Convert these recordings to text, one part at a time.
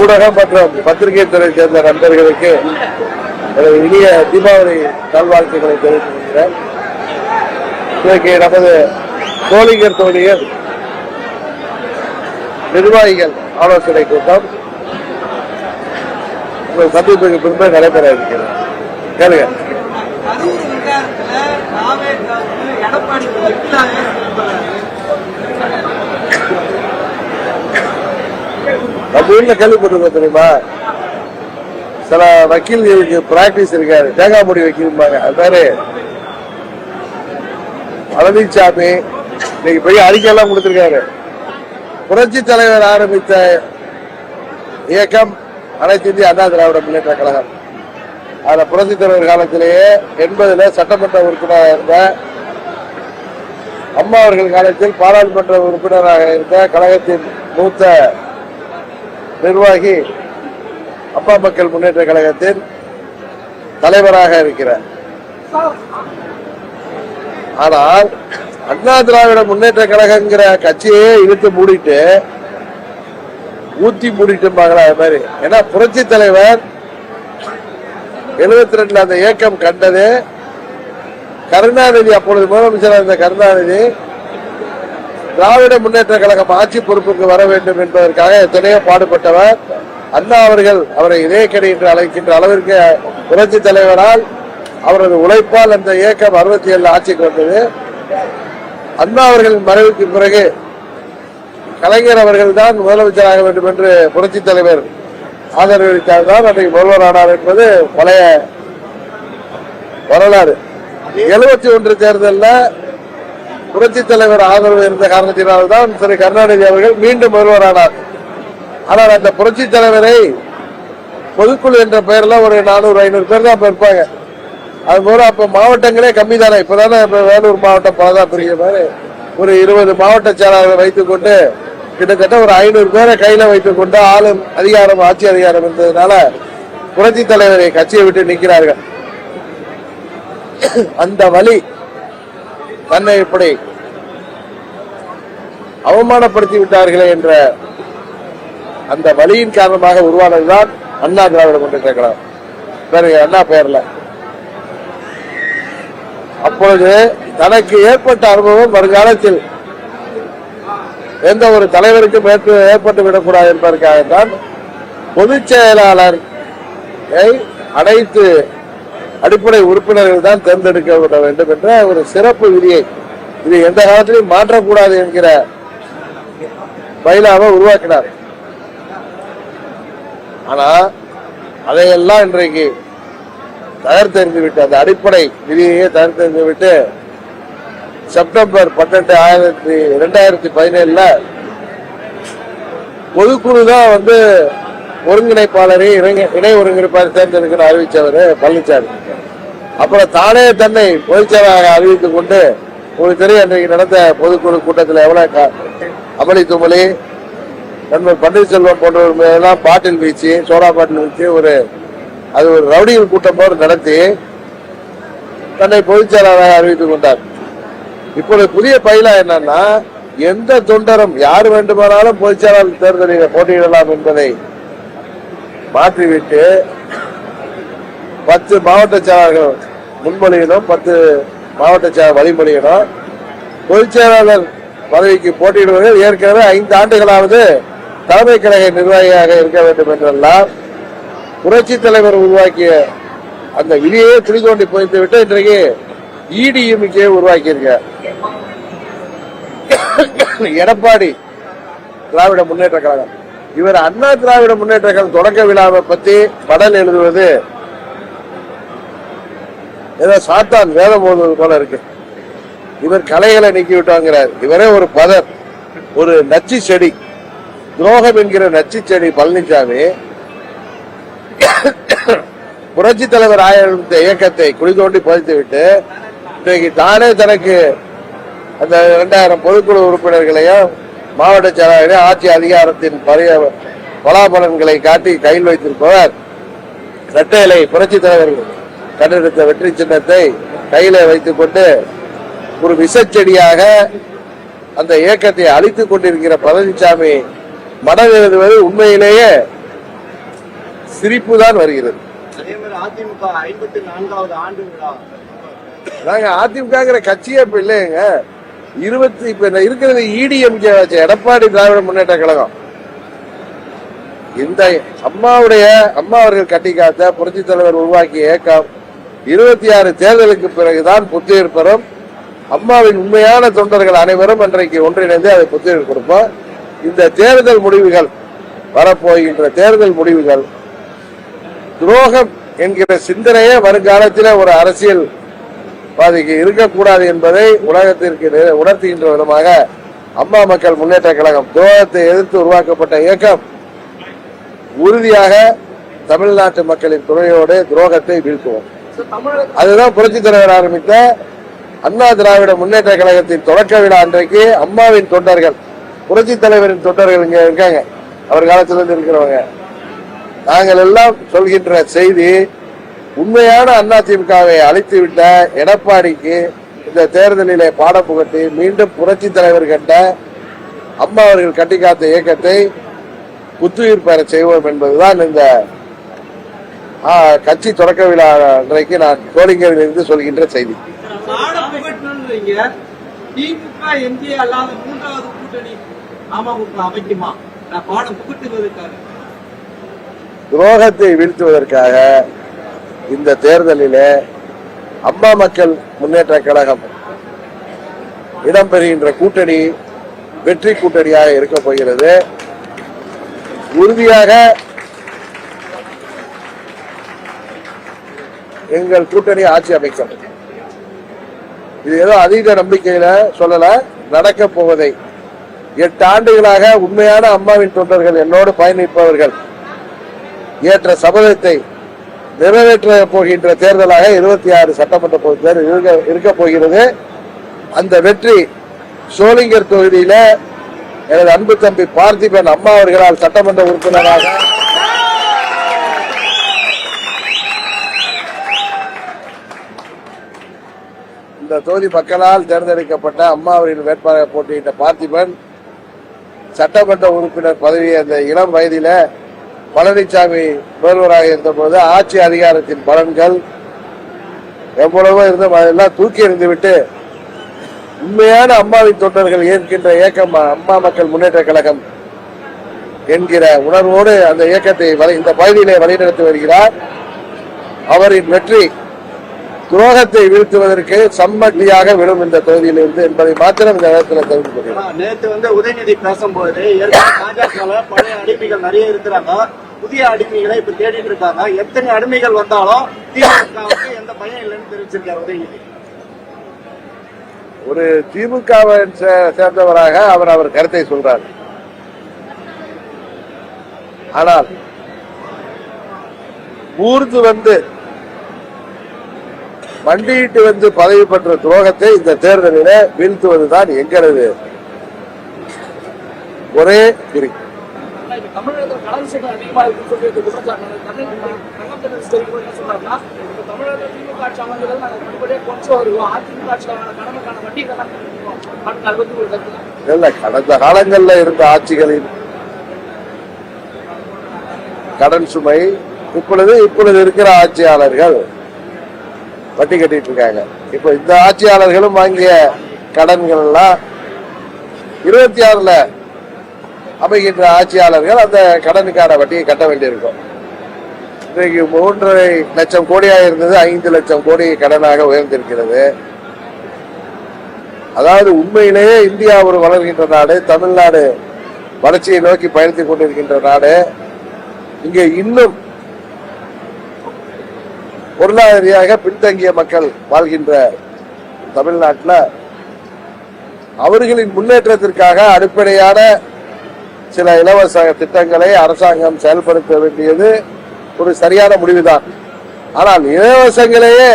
ஊடகம் மற்றும் பத்திரிகை துறை சேர்ந்த நண்பர்களுக்கு எனது இனிய தீபாவளி நல்வாழ்த்துக்களை தெரிவித்துக் கொள்கிறேன் இன்றைக்கு நமது தோழிகர் தோழியர் நிர்வாகிகள் ஆலோசனை கூட்டம். உங்கள் சந்திப்புக்கு பின்பு நடைபெற இருக்கிறது. கேளுங்க. நம்ம வீட்டுல கேள்விப்பட்டிருக்கோம் தெரியுமா? சில வக்கீல்களுக்கு பிராக்டிஸ் இருக்காரு தேங்காய் முடி வக்கீல்பாங்க அது பேரு பழனிசாமி இன்னைக்கு பெரிய அறிக்கையெல்லாம் கொடுத்திருக்காரு. புரட்சி தலைவர் ஆரம்பித்த இயக்கம் அனைத்து இந்திய அண்ணா திராவிட முன்னேற்ற கழகம். அந்த புரட்சி தலைவர் காலத்திலேயே எண்பதுல சட்டமன்ற உறுப்பினராக இருந்த அம்மா அவர்கள் காலத்தில் பாராளுமன்ற உறுப்பினராக இருந்த கழகத்தின் மூத்த நிர்வாகி அப்பா மக்கள் முன்னேற்ற கழகத்தின் தலைவராக இருக்கிறார். ஆனால் அண்ணா திராவிட முன்னேற்ற கழகங்கிற கட்சியே இழுத்து மூடிட்டு ஊத்தி மூடிட்டு அது மாதிரி. ஏன்னா புரட்சி தலைவர் எழுபத்தி ரெண்டுல அந்த இயக்கம் கண்டது கருணாநிதி அப்பொழுது முதலமைச்சராக இருந்த கருணாநிதி திராவிட முன்னேற்ற கழகம் ஆட்சி பொறுப்புக்கு வர வேண்டும் என்பதற்காக எத்தனையோ பாடுபட்டவர். அண்ணா அவர்கள் அவரை இதயக்கடி என்று அழைக்கின்ற அளவிற்கு புரட்சி தலைவரால் அவரது உழைப்பால் அந்த இயக்கம் அறுபத்தி ஏழு ஆட்சிக்கு வந்தது. அண்ணா அவர்களின் மறைவுக்கு பிறகு கலைஞர் அவர்கள் தான் முதலமைச்சராக வேண்டும் என்று புரட்சி தலைவர் ஆதரவளித்தார் தான் அன்றைக்கு முதல்வர் ஆனார் என்பது பழைய வரலாறு. எழுபத்தி ஒன்று தேர்தலில் புரட்சி தலைவர் ஆதரவு இருந்த காரணத்தினால் தான் திரு கருணாநிதி அவர்கள் மீண்டும் முதல்வரானார் ஆனால் அந்த புரட்சி தலைவரை பொதுக்குழு என்ற பெயர்ல ஒரு நானூறு ஐநூறு பேர் தான் இருப்பாங்க அது போல அப்ப மாவட்டங்களே கம்மி தானே இப்பதானே வேலூர் மாவட்டம் பலதான் பெரிய மாதிரி ஒரு இருபது மாவட்ட செயலாளர்களை வைத்துக் கொண்டு கிட்டத்தட்ட ஒரு ஐநூறு பேரை கையில வைத்துக் கொண்டு ஆளும் அதிகாரம் ஆட்சி அதிகாரம் இருந்ததுனால புரட்சி தலைவரை கட்சியை விட்டு நிற்கிறார்கள் அந்த வழி தன்னை இப்படி அவமானப்படுத்தி விட்டார்களே என்ற அந்த வழியின் காரணமாக உருவானதுதான் அண்ணா திராவிட முன்னேற்ற கழகம். அண்ணா பெயர்ல. அப்பொழுது தனக்கு ஏற்பட்ட அனுபவம் வருங்காலத்தில் எந்த ஒரு தலைவருக்கும் ஏற்பட்டு விடக்கூடாது என்பதற்காகத்தான் பொதுச் செயலாளர் அனைத்து அடிப்படை உறுப்பினர்கள் தான் தேர்ந்தெடுக்கப்பட வேண்டும் என்ற ஒரு சிறப்பு விதியை இது எந்த காலத்திலும் மாற்றக்கூடாது என்கிற பயிலாக உருவாக்கினார். ஆனா அதையெல்லாம் இன்றைக்கு தகர்த்தெறிந்து விட்டு அந்த அடிப்படை விதியையே தகர்த்தெறிந்து விட்டு செப்டம்பர் பன்னெண்டு ஆயிரத்தி ரெண்டாயிரத்தி பதினேழுல பொதுக்குழு தான் வந்து ஒருங்கிணைப்பாளரை இணை- இணை ஒருங்கிணைப்பாளர் தேர்ந்தெடுக்கிற அறிவிச்சவர் பழனிசாமி அப்புறம் தானே தன்னை பொதுச்செயலாளராக அறிவித்துக் கொண்டு உங்களுக்கு தெரியும் அன்றைக்கு நடந்த பொதுக்குழு கூட்டத்தில் எவ்வளவு அமளி துமளி நண்பர் பன்னீர்செல்வம் போன்றவர் எல்லாம் பாட்டில் வீச்சு சோடா பாட்டில் வீச்சு ஒரு அது ஒரு ரவுடிகள் கூட்டம் போல நடத்தி தன்னை பொதுச்செயலாளராக அறிவித்துக் கொண்டார். இப்பொழுது புதிய பயிலா என்னன்னா எந்த தொண்டரும் யார் வேண்டுமானாலும் பொதுச்செயலாளர் தேர்தலில் போட்டியிடலாம் என்பதை மாற்றிவிட்டு பத்து மாவட்ட செயலாளர்கள் முன்மொழியிடும் பத்து மாவட்ட செயலாளர் வழிமொழியிடும் பொதுச் செயலாளர் பதவிக்கு போட்டியிடுவதில் ஏற்கனவே ஐந்து ஆண்டுகளாவது தலைமை கழக நிர்வாகியாக இருக்க வேண்டும் என்றெல்லாம் புரட்சி தலைவர் உருவாக்கிய அந்த விதியை துணி புதைத்து விட்டு இன்றைக்கு இடிஎம்கே உருவாக்கி இருக்க எடப்பாடி திராவிட முன்னேற்ற கழகம். இவர் அண்ணா திராவிட முன்னேற்ற கழகம் தொடக்க விழாவை பத்தி படல் எழுதுவது ஏதோ சாத்தான் வேதம் போடுவது போல இருக்கு. இவர் கலைகளை நீக்கி விட்டாங்கிறார் இவரே ஒரு பதர் ஒரு நச்சு செடி. துரோகம் என்கிற நச்சு செடி பழனிசாமி புரட்சி தலைவர் ஆயிரம் இயக்கத்தை குழி தோண்டி புதைத்து விட்டு இன்றைக்கு தானே தனக்கு அந்த இரண்டாயிரம் பொதுக்குழு உறுப்பினர்களையும் மாவட்ட செயலாளரையும் ஆட்சி அதிகாரத்தின் பழைய பலாபலன்களை காட்டி கையில் வைத்திருப்பவர் இரட்டையிலை புரட்சி தலைவர்கள். கண்டெடுத்த வெற்றி சின்னத்தை கையில வைத்துக் கொண்டு ஒரு விஷச்செடியாக அந்த இயக்கத்தை அழித்துக் கொண்டிருக்கிற பழனிசாமி மனம் எழுதுவது உண்மையிலேயே சிரிப்பு தான் வருகிறது. அதே மாதிரி அதிமுக ஐம்பத்தி நான்காவது ஆண்டு விழா. நாங்க அதிமுகங்கிற கட்சியே இப்ப இல்லைங்க. இருபத்தி இப்ப இருக்கிறது E இடிஎம்கே வச்ச எடப்பாடி திராவிட முன்னேற்ற கழகம். இந்த அம்மாவுடைய அம்மா அவர்கள் கட்டி காத்த புரட்சி தலைவர் உருவாக்கிய இயக்கம் இருபத்தி ஆறு தேர்தலுக்கு பிறகுதான் புத்துயிர் பெறும். அம்மாவின் உண்மையான தொண்டர்கள் அனைவரும் அன்றைக்கு ஒன்றிணைந்து அதை புத்துயிர் கொடுப்போம். இந்த தேர்தல் முடிவுகள் வரப்போகின்ற தேர்தல் முடிவுகள். துரோகம் என்கிற சிந்தனையே வருங்காலத்தில் ஒரு அரசியல் பாதிக்கு இருக்கக்கூடாது என்பதை உலகத்திற்கு உணர்த்துகின்ற விதமாக அம்மா மக்கள் முன்னேற்ற கழகம் துரோகத்தை எதிர்த்து உருவாக்கப்பட்ட இயக்கம் உறுதியாக தமிழ்நாட்டு மக்களின் துணையோடு துரோகத்தை வீழ்த்துவோம். அதுதான் புரட்சி தலைவர் ஆரம்பித்த அண்ணா திராவிட முன்னேற்ற கழகத்தின் தொடக்க விழா அன்றைக்கு அம்மாவின் தொண்டர்கள் புரட்சி தலைவரின் தொண்டர்கள் இங்க இருக்காங்க. அவர் காலத்திலிருந்து இருக்கிறவங்க. நாங்கள் எல்லாம் சொல்கின்ற செய்தி உண்மையான அதிமுகவை அழைத்துவிட்ட எடப்பாடிக்கு இந்த தேர்தலிலே பாடம் புகட்டி மீண்டும் புரட்சி தலைவர் கண்ட அம்மா அவர்கள் கட்டிக்காத்த இயக்கத்தை புத்துயிர் பெற செய்வோம் என்பதுதான் இந்த கட்சி தொடக்க விழா அன்றைக்கு நான் சோழிங்கரில் இருந்து சொல்கின்ற செய்தி. துரோகத்தை வீழ்த்துவதற்காக இந்த தேர்தலிலே அம்மா மக்கள் முன்னேற்ற கழகம் இடம்பெறுகின்ற கூட்டணி வெற்றி கூட்டணியாக இருக்க போகிறது. உறுதியாக எங்கள் கூட்டணி ஆட்சி அமைக்கும். இது ஏதோ அதீத நம்பிக்கையில சொல்லல நடக்க போவதை. எட்டு ஆண்டுகளாக உண்மையான அம்மாவின் தொண்டர்கள் என்னோடு பயணிப்பவர்கள். ஏற்ற சபதத்தை நிறைவேற்ற போகின்ற தேர்தலாக இருபத்தி ஆறு சட்டமன்ற தேர்தல் இருக்க இருக்க போகிறது. அந்த வெற்றி சோளிங்கர் தொகுதியில எனது அன்பு தம்பி பார்த்திபன் அம்மா அவர்களால் சட்டமன்ற உறுப்பினராக இந்த தொகுதி மக்களால் தேர்ந்தெடுக்கப்பட்ட அம்மா அவர்களின் வேட்பாளர் போட்டியிட்ட பார்த்திபன் சட்டமன்ற உறுப்பினர் பதவியை அந்த இளம் வயதில பழனிசாமி முதல்வராக இருந்தபோது ஆட்சி அதிகாரத்தின் பலன்கள் எவ்வளவோ இருந்த அதெல்லாம் தூக்கி எறிந்துவிட்டு உண்மையான அம்மாவின் தொண்டர்கள் ஏற்கின்ற இயக்கம் அம்மா மக்கள் முன்னேற்ற கழகம் என்கிற உணர்வோடு அந்த இயக்கத்தை இந்த பகுதியிலே வழிநடத்தி வருகிறார். அவரின் வெற்றி துரோகத்தை வீழ்த்துவதற்கு சம்மட்டியாக விடும் இந்த தொகுதியில் இருந்து என்பதை மாத்திரம் இந்த நேரத்தில் தெரிந்து கொள்கிறேன். நேத்து வந்து உதயநிதி பேசும்போது பழைய அடிமைகள் நிறைய இருக்கிறாங்க. புதிய அடிமைகளை இப்ப தேடிட்டு இருக்காங்க. எத்தனை அடிமைகள் வந்தாலும் திமுகவுக்கு எந்த பயம் இல்லைன்னு தெரிவிச்சிருக்காரு உதயநிதி. ஒரு திமுகவை சேர்ந்தவராக அவர் அவர் கருத்தை சொல்றார். ஆனால் ஊர்ந்து வந்து மண்டியிட்டு வந்து பதவி பெற்ற துரோகத்தை இந்த தேர்தலில வீழ்த்துவதுதான் எங்களது ஒரே குறி. கருத்து இல்ல கடந்த காலங்கள்ல இருந்த ஆட்சிகளின் கடன் சுமை இப்பொழுது இப்பொழுது இருக்கிற ஆட்சியாளர்கள் வட்டி கட்டிட்டு இருக்காங்க. இப்போ இந்த ஆட்சியாளர்களும் வாங்கிய கடன்கள் எல்லாம் இருபத்தி ஆறுல அமைகின்ற ஆட்சியாளர்கள் அந்த கடனுக்கான வட்டியை கட்ட வேண்டியிருக்கும். இன்றைக்கு மூன்றரை லட்சம் கோடியாக இருந்தது ஐந்து லட்சம் கோடி கடனாக உயர்ந்திருக்கிறது. அதாவது உண்மையிலேயே இந்தியா ஒரு வளர்கின்ற நாடு தமிழ்நாடு வளர்ச்சியை நோக்கி பயணித்துக் கொண்டிருக்கின்ற நாடு. இங்கே இன்னும் பொருளாதார ரீதியாக பின்தங்கிய மக்கள் வாழ்கின்ற தமிழ்நாட்டில் அவர்களின் முன்னேற்றத்திற்காக அடிப்படையான சில இலவச திட்டங்களை அரசாங்கம் செயல்படுத்த வேண்டியது ஒரு சரியான முடிவுதான். ஆனால் இலவசங்களையே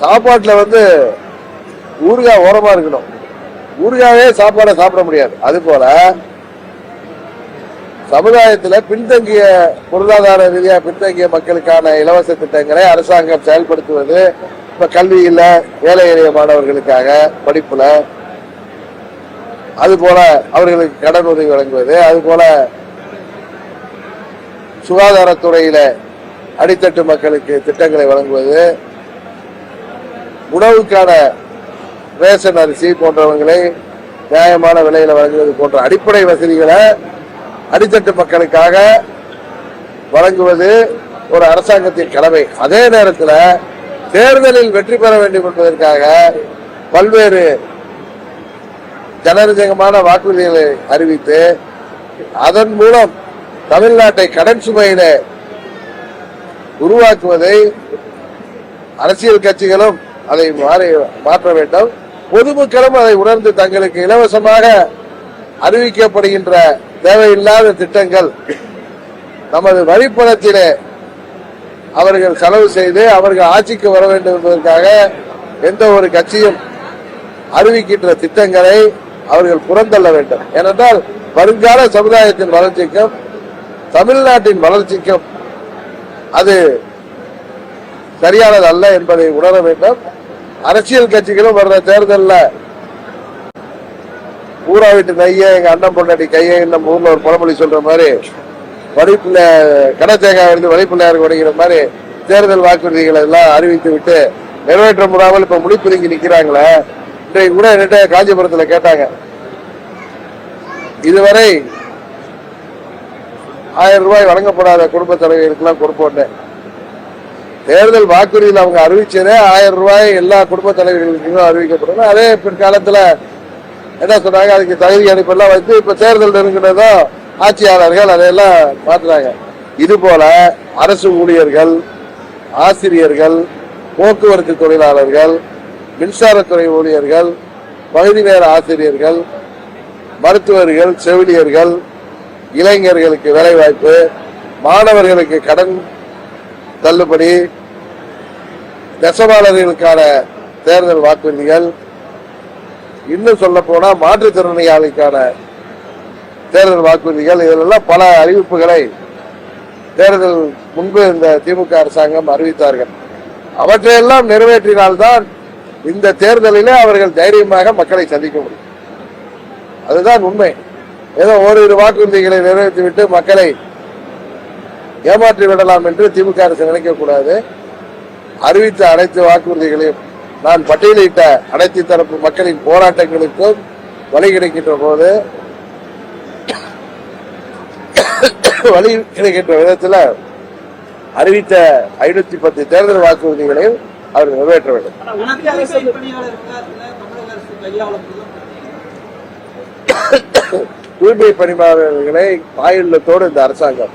சாப்பாட்டில் வந்து ஊறுகாய் ஓரமா இருக்கணும். ஊறுகாயே சாப்பாடை சாப்பிட முடியாது. அது போல சமுதாயத்தில் பின்தங்கிய பொருளாதார ரீதியாக பின்தங்கிய மக்களுக்கான இலவச திட்டங்களை அரசாங்கம் செயல்படுத்துவது இப்ப கல்வியில் ஏழை எளிய மாணவர்களுக்காக படிப்புல. அது போல அவர்களுக்கு கடன் உதவி வழங்குவது அது போல சுகாதாரத்துறையில அடித்தட்டு மக்களுக்கு திட்டங்களை வழங்குவது. உணவுக்கான ரேஷன் அரிசி போன்றவங்களை நியாயமான விலையில வழங்குவது போன்ற அடிப்படை வசதிகளை அடித்தட்டு மக்களுக்காக வழங்குவது ஒரு அரசாங்கத்தின் கடமை. அதே நேரத்தில் தேர்தலில் வெற்றி பெற வேண்டும் என்பதற்காக பல்வேறு ஜனரஞ்சகமான வாக்குறுதிகளை அறிவித்து அதன் மூலம் தமிழ்நாட்டை கடன் சுமையில உருவாக்குவதை அரசியல் கட்சிகளும் அதை மாறி மாற்ற வேண்டும். பொதுமக்களும் அதை உணர்ந்து தங்களுக்கு இலவசமாக அறிவிக்கப்படுகின்ற தேவையில்லாத திட்டங்கள் நமது வரிப்பணத்திலே அவர்கள் செலவு செய்து அவர்கள் ஆட்சிக்கு வர வேண்டும் என்பதற்காக எந்த ஒரு கட்சியும் அறிவிக்கின்ற திட்டங்களை அவர்கள் புறந்தள்ள வேண்டும். ஏனென்றால் வருங்கால சமுதாயத்தின் வளர்ச்சிக்கும் தமிழ்நாட்டின் வளர்ச்சிக்கும் அது சரியானது அல்ல என்பதை உணர வேண்டும். அரசியல் கட்சிகளும் வர்ற தேர்தலில் ஊரா வீட்டு நைய எங்க அண்ணன் பொண்டாட்டி கையை நம்ம ஊர்ல ஒரு பழமொழி சொல்ற மாதிரி வடிப்புல கடை இருந்து வந்து வடிப்பிள்ளையாருக்கு உடைக்கிற மாதிரி தேர்தல் வாக்குறுதிகளை எல்லாம் அறிவித்து விட்டு நிறைவேற்ற முடியாமல் இப்ப முடிப்பிரிங்கி நிக்கிறாங்களே. இன்றைக்கு கூட என்கிட்ட காஞ்சிபுரத்துல கேட்டாங்க. இதுவரை ஆயிரம் ரூபாய் வழங்கப்படாத குடும்ப தலைவர்களுக்கெல்லாம் கொடுப்போன்னு தேர்தல் வாக்குறுதியில் அவங்க அறிவிச்சதே ஆயிரம் ரூபாய் எல்லா குடும்ப தலைவர்களுக்கும் அறிவிக்கப்படும். அதே பிற்காலத்துல என்ன சொன்னாங்க? அதுக்கு தகுதி அனுப்பெல்லாம் வந்து இப்ப தேர்தல் நெருங்கினதும் ஆட்சியாளர்கள் அதையெல்லாம் மாத்துறாங்க இது போல அரசு ஊழியர்கள் ஆசிரியர்கள் போக்குவரத்து தொழிலாளர்கள் மின்சாரத்துறை ஊழியர்கள் பகுதி நேர ஆசிரியர்கள் மருத்துவர்கள் செவிலியர்கள் இளைஞர்களுக்கு வேலைவாய்ப்பு மாணவர்களுக்கு கடன் தள்ளுபடி நெசவாளர்களுக்கான தேர்தல் வாக்குறுதிகள் இன்னும் சொல்ல போனா மாற்றுத்திறனாளிக்கான தேர்தல் வாக்குறுதிகள் இதிலெல்லாம் பல அறிவிப்புகளை தேர்தல் முன்பு இந்த திமுக அரசாங்கம் அறிவித்தார்கள். அவற்றையெல்லாம் நிறைவேற்றினால்தான் இந்த தேர்தலிலே அவர்கள் தைரியமாக மக்களை சந்திக்க முடியும். அதுதான் உண்மை. ஏதோ ஓரிரு வாக்குறுதிகளை நிறைவேற்றிவிட்டு மக்களை ஏமாற்றி விடலாம் என்று திமுக அரசு நினைக்கக்கூடாது. அறிவித்த அனைத்து வாக்குறுதிகளையும் நான் பட்டியலிட்ட அனைத்து தரப்பு மக்களின் போராட்டங்களுக்கும் வழி கிடைக்கின்ற போது வழி கிடைக்கின்ற விதத்துல அறிவித்த ஐநூத்தி பத்து தேர்தல் வாக்குறுதிகளையும் அவர் நிறைவேற்ற வேண்டும். தூய்மை பணியாளர்களை பாயுள்ளத்தோடு இந்த அரசாங்கம்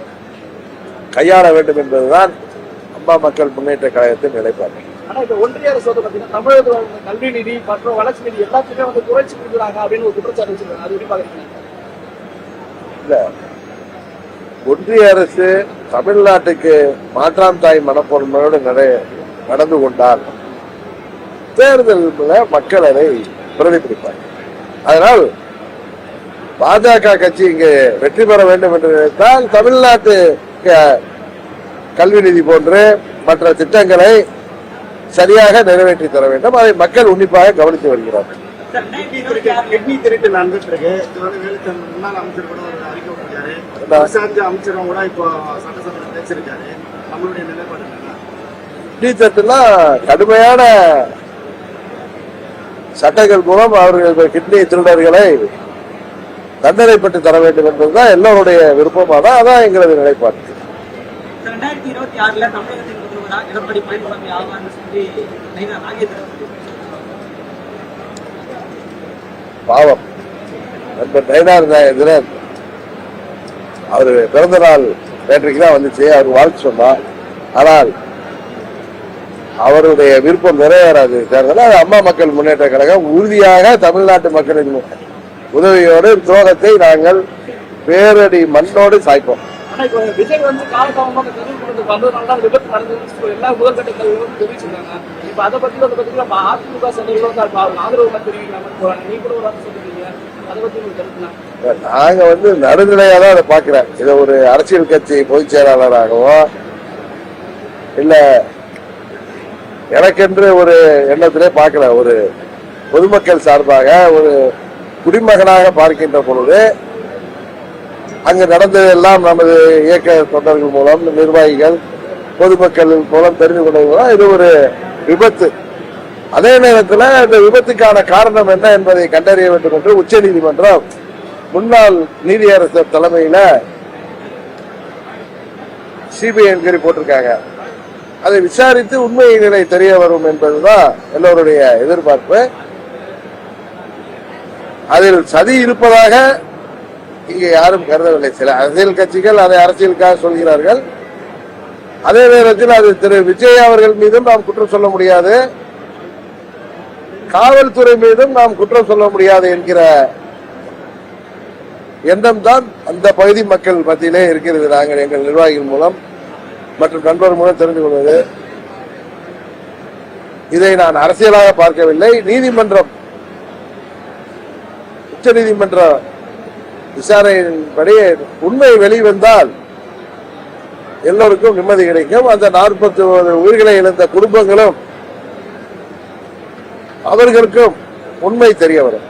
கையாள வேண்டும் என்பதுதான் அம்மா மக்கள் முன்னேற்ற கழகத்தின் நிலைப்பாடு. ஆனா இப்ப ஒன்றிய அரசு வந்து பாத்தீங்கன்னா தமிழகத்துல கல்வி நிதி மற்றும் வளர்ச்சி நிதி எல்லாத்தையுமே வந்து குறைச்சு கொடுக்குறாங்க அப்படின்னு ஒரு குற்றச்சாட்டு வச்சிருக்காங்க. அது எப்படி பாக்குறீங்க இல்ல. ஒன்றிய அரசு தமிழ்நாட்டுக்கு மாற்றாம் தாய் மனப்பொருமையோடு நடை நடந்து கொண்டால் தேர்தலில் மக்கள் அதை பிரதிபலிப்பார். அதனால் பாஜக கட்சி இங்கு வெற்றி பெற வேண்டும் என்று நினைத்தால் தமிழ்நாட்டு கல்வி நிதி போன்று மற்ற திட்டங்களை சரியாக நிறைவேற்றி தர வேண்டும். அதை மக்கள் உன்னிப்பாக கவனித்து வருகிறார்கள். கிட்னி திருட்டு நடந்துட்டு இருக்கு இது வந்து வேலுத்தன் முன்னாள் அமைச்சர் கூட ஒரு அறிக்கை விட்டுருக்காரு என்ன? விசாரிச்ச அமைச்சரும் கூட இப்போ சட்டசபையில் பேசியிருக்காரு. நம்மளுடைய நிலைப்பாடு என்னன்னா நீத்தட்டுனா கடுமையான சட்டங்கள் மூலம் அவர்கள் கிட்னி திருடர்களை தண்டனைப்பட்டு தர வேண்டும் என்பதுதான் எல்லோருடைய விருப்பமா தான் அதான் எங்களது நிலைப்பாடு. எடப்பாடி பழனிசாமி ஆவார்னு சொல்லி நைனா நாகேந்திரன் பாவம். நண்பர் நயனார் அவர் பிறந்த நாள் பேட்டரிக்கு தான் வந்துச்சு. அவர் வாழ்த்து சொன்னார் ஆனால் அவருடைய விருப்பம் நிறைவேறாது. அது அம்மா மக்கள் முன்னேற்ற கழகம் உறுதியாக தமிழ்நாட்டு மக்களின் உதவியோடு துரோகத்தை நாங்கள் பேரடி மண்ணோடு சாய்ப்போம். ஆனா இப்ப விஜய் வந்து காலகாலமாக தெரிவிக்கப்பட்டு வந்ததுனால தான் விபத்து நடந்தது எல்லா முதல்கட்ட கல்வியும் தெரிவிச்சிருக்காங்க. இப்ப அதை பத்தி வந்து பாத்தீங்கன்னா நம்ம அதிமுக சந்தைகளும் வந்து அதுக்கு அவங்க ஆதரவு தெரிவிக்கிறாங்க போறாங்க நீ கூட ஒரு வார்த்தை சொல்லிருக்கீங்க அதை பத்தி உங்களுக்கு கருத்துனா நாங்க வந்து நடுநிலையா தான் அதை பாக்குறேன். இதை ஒரு அரசியல் கட்சி பொதுச் செயலாளராகவோ இல்ல எனக்கென்று ஒரு எண்ணத்திலே பார்க்கல ஒரு பொதுமக்கள் சார்பாக ஒரு குடிமகனாக பார்க்கின்ற பொழுது அங்கு நடந்ததெல்லாம் நமது இயக்க தொண்டர்கள் மூலம் நிர்வாகிகள் பொதுமக்கள் மூலம் தெரிந்து கொண்டது இது ஒரு விபத்து. அதே நேரத்தில் இந்த விபத்துக்கான காரணம் என்ன என்பதை கண்டறிய வேண்டும் என்று உச்சநீதிமன்றம் முன்னாள் நீதியரசர் தலைமையில் சிபிஐ என்கொயரி போட்டிருக்காங்க. அதை விசாரித்து உண்மை நிலை தெரிய வரும் என்பதுதான் எல்லோருடைய எதிர்பார்ப்பு. அதில் சதி இருப்பதாக இங்கே யாரும் கருதவில்லை. சில அரசியல் கட்சிகள் அதை அரசியலுக்காக சொல்கிறார்கள். அதே நேரத்தில் அது திரு விஜய் அவர்கள் மீதும் நாம் குற்றம் சொல்ல முடியாது. காவல்துறை மீதும் நாம் குற்றம் சொல்ல முடியாது என்கிற எண்ணம் தான் அந்த பகுதி மக்கள் மத்தியிலே இருக்கிறது. நாங்கள் எங்கள் நிர்வாகிகள் மூலம் மற்றும் நண்பர் மூலம் தெரிந்து கொள்வது. இதை நான் அரசியலாக பார்க்கவில்லை. நீதிமன்றம் உச்ச நீதிமன்ற விசாரணையின்படி உண்மை வெளிவந்தால் எல்லோருக்கும் நிம்மதி கிடைக்கும். அந்த நாற்பத்தி உயிர்களை இழந்த குடும்பங்களும் அவர்களுக்கும் உண்மை தெரிய வரும்.